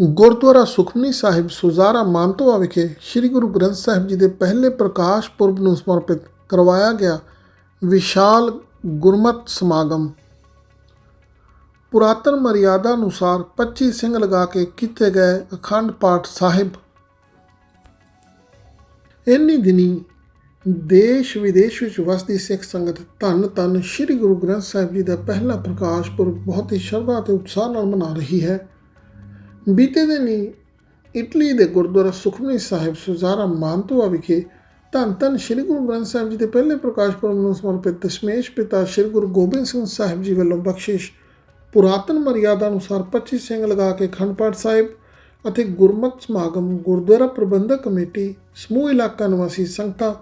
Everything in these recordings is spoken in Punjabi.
ਗੁਰਦੁਆਰਾ ਸੁਖਮਨੀ ਸਾਹਿਬ ਸੁਜ਼ਾਰਾ ਮਾਨਤੋਆ ਵਿਖੇ ਸ੍ਰੀ ਗੁਰੂ ਗ੍ਰੰਥ ਸਾਹਿਬ ਜੀ ਦੇ ਪਹਿਲੇ ਪ੍ਰਕਾਸ਼ ਪੁਰਬ ਨੂੰ ਸਮਰਪਿਤ ਕਰਵਾਇਆ ਗਿਆ ਵਿਸ਼ਾਲ ਗੁਰਮਤ ਸਮਾਗਮ। ਪੁਰਾਤਨ ਮਰਿਆਦਾ ਅਨੁਸਾਰ 25 ਸਿੰਘ ਲਗਾ ਕੇ ਕੀਤੇ ਗਏ ਅਖੰਡ ਪਾਠ ਸਾਹਿਬ। ਇੰਨੀ ਦਿਨੀ ਦੇਸ਼ ਵਿਦੇਸ਼ ਵਿੱਚ ਵਸਦੀ ਸਿੱਖ ਸੰਗਤ ਧੰਨ ਧੰਨ ਸ੍ਰੀ ਗੁਰੂ ਗ੍ਰੰਥ ਸਾਹਿਬ ਜੀ ਦਾ ਪਹਿਲਾ ਪ੍ਰਕਾਸ਼ ਪੁਰਬ ਬਹੁਤ ਹੀ ਸ਼ਰਧਾ ਅਤੇ ਉਤਸ਼ਾਹ ਨਾਲ ਮਨਾ ਰਹੀ ਹੈ। ਬੀਤੇ ਦਿਨੀ ਇਟਲੀ ਦੇ ਗੁਰਦੁਆਰਾ ਸੁਖਮਨੀ ਸਾਹਿਬ ਸੁਜ਼ਾਰਾ ਮਾਨਤੋਆ ਵਿਖੇ ਧੰਨ ਧੰਨ ਸ੍ਰੀ ਗੁਰੂ ਗ੍ਰੰਥ ਸਾਹਿਬ ਜੀ ਦੇ ਪਹਿਲੇ ਪ੍ਰਕਾਸ਼ ਪੁਰਬ ਨੂੰ ਸਮਰਪਿਤ ਦਸ਼ਮੇਸ਼ ਪਿਤਾ ਸ੍ਰੀ ਗੁਰੂ ਗੋਬਿੰਦ ਸਿੰਘ ਸਾਹਿਬ ਜੀ ਵੱਲੋਂ ਬਖਸ਼ਿਸ਼। ਪੁਰਾਤਨ ਮਰਿਆਦਾ ਅਨੁਸਾਰ 25 ਸਿੰਘ ਲਗਾ ਕੇ ਖੰਡ ਪਾਠ ਸਾਹਿਬ ਅਤੇ ਗੁਰਮਤਿ ਸਮਾਗਮ, ਗੁਰਦੁਆਰਾ ਪ੍ਰਬੰਧਕ ਕਮੇਟੀ, ਸਮੂਹ ਇਲਾਕਾ ਨਿਵਾਸੀ ਸੰਗਤਾਂ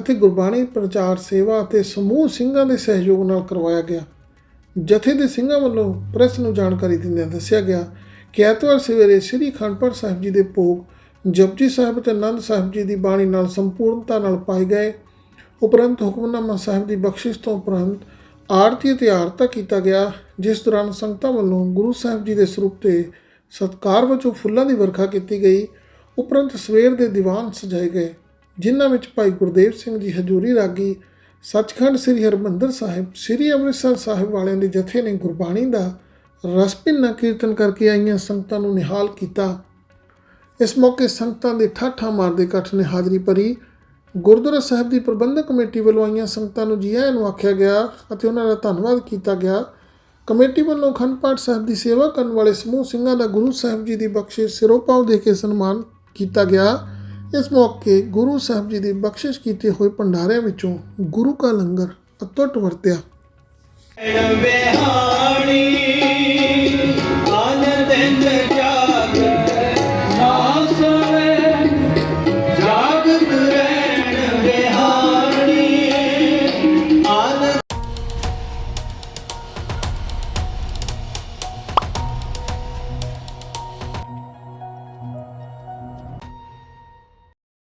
ਅਤੇ ਗੁਰਬਾਣੀ ਪ੍ਰਚਾਰ ਸੇਵਾ ਅਤੇ ਸਮੂਹ ਸਿੰਘਾਂ ਦੇ ਸਹਿਯੋਗ ਨਾਲ ਕਰਵਾਇਆ ਗਿਆ। ਜਥੇ ਦੇ ਸਿੰਘਾਂ ਵੱਲੋਂ ਪ੍ਰੈਸ ਨੂੰ ਜਾਣਕਾਰੀ ਦਿੰਦਿਆਂ ਦੱਸਿਆ ਗਿਆ ਕਿ ਐਤਵਾਰ ਸਵੇਰੇ ਸ੍ਰੀ ਅਖੰਡ ਪਾਠ ਸਾਹਿਬ ਜੀ ਦੇ ਭੋਗ ਜਪਜੀ ਸਾਹਿਬ ਅਤੇ ਆਨੰਦ ਸਾਹਿਬ ਜੀ ਦੀ ਬਾਣੀ ਨਾਲ ਸੰਪੂਰਨਤਾ ਨਾਲ ਪਾਏ ਗਏ। ਉਪਰੰਤ ਹੁਕਮਨਾਮਾ ਸਾਹਿਬ ਦੀ ਬਖਸ਼ਿਸ਼ ਤੋਂ ਉਪਰੰਤ ਆਰਤੀ ਅਤੇ ਆਰਤਾ ਕੀਤਾ ਗਿਆ, ਜਿਸ ਦੌਰਾਨ ਸੰਗਤਾਂ ਵੱਲੋਂ ਗੁਰੂ ਸਾਹਿਬ ਜੀ ਦੇ ਸਰੂਪ ਤੇ ਸਤਕਾਰ ਵਜੋਂ ਫੁੱਲਾਂ ਦੀ ਵਰਖਾ ਕੀਤੀ ਗਈ। ਉਪਰੰਤ ਸਵੇਰ ਦੇ ਦੀਵਾਨ ਸਜਾਏ ਗਏ, ਜਿਨ੍ਹਾਂ ਵਿੱਚ ਭਾਈ ਗੁਰਦੇਵ ਸਿੰਘ ਜੀ ਹਜੂਰੀ ਰਾਗੀ, ਸੱਚਖੰਡ ਸ੍ਰੀ ਹਰਿਮੰਦਰ ਸਾਹਿਬ, ਸ੍ਰੀ ਅੰਮ੍ਰਿਤਸਰ ਸਾਹਿਬ ਵਾਲਿਆਂ ਦੇ ਜਥੇ ਨੇ ਗੁਰਬਾਣੀ ਦਾ ਰਸ ਭਿੰਨਾ ਕੀਰਤਨ ਕਰਕੇ ਆਈਆਂ ਸੰਗਤਾਂ ਨੂੰ ਨਿਹਾਲ ਕੀਤਾ। ਇਸ ਮੌਕੇ ਸੰਗਤਾਂ ਦੇ ਠਾਠਾ ਮਾਰਦੇ ਇਕੱਠ ਨੇ ਹਾਜ਼ਰੀ ਭਰੀ। ਗੁਰਦੁਆਰਾ ਸਾਹਿਬ ਦੀ ਪ੍ਰਬੰਧਕ ਕਮੇਟੀ ਵੱਲੋਂ ਆਈਆਂ ਸੰਗਤਾਂ ਨੂੰ ਜੀ ਆਇਆਂ ਨੂੰ ਆਖਿਆ ਗਿਆ ਅਤੇ ਉਹਨਾਂ ਦਾ ਧੰਨਵਾਦ ਕੀਤਾ ਗਿਆ। ਕਮੇਟੀ ਵੱਲੋਂ ਅਖੰਡ ਪਾਠ ਸਾਹਿਬ ਦੀ ਸੇਵਾ ਕਰਨ ਵਾਲੇ ਸਮੂਹ ਸਿੰਘਾਂ ਦਾ ਗੁਰੂ ਸਾਹਿਬ ਜੀ ਦੀ ਬਖਸ਼ਿਸ਼ ਸਿਰੋਪਾਵ ਦੇ ਕੇ ਸਨਮਾਨ ਕੀਤਾ ਗਿਆ। ਇਸ ਮੌਕੇ ਗੁਰੂ ਸਾਹਿਬ ਜੀ ਦੀ ਬਖਸ਼ਿਸ਼ ਕੀਤੇ ਹੋਏ ਭੰਡਾਰਿਆਂ ਵਿੱਚੋਂ ਗੁਰੂ ਕਾ ਲੰਗਰ ਅਤੁੱਟ ਵਰਤਿਆ। ਬਿਹਾਣੀ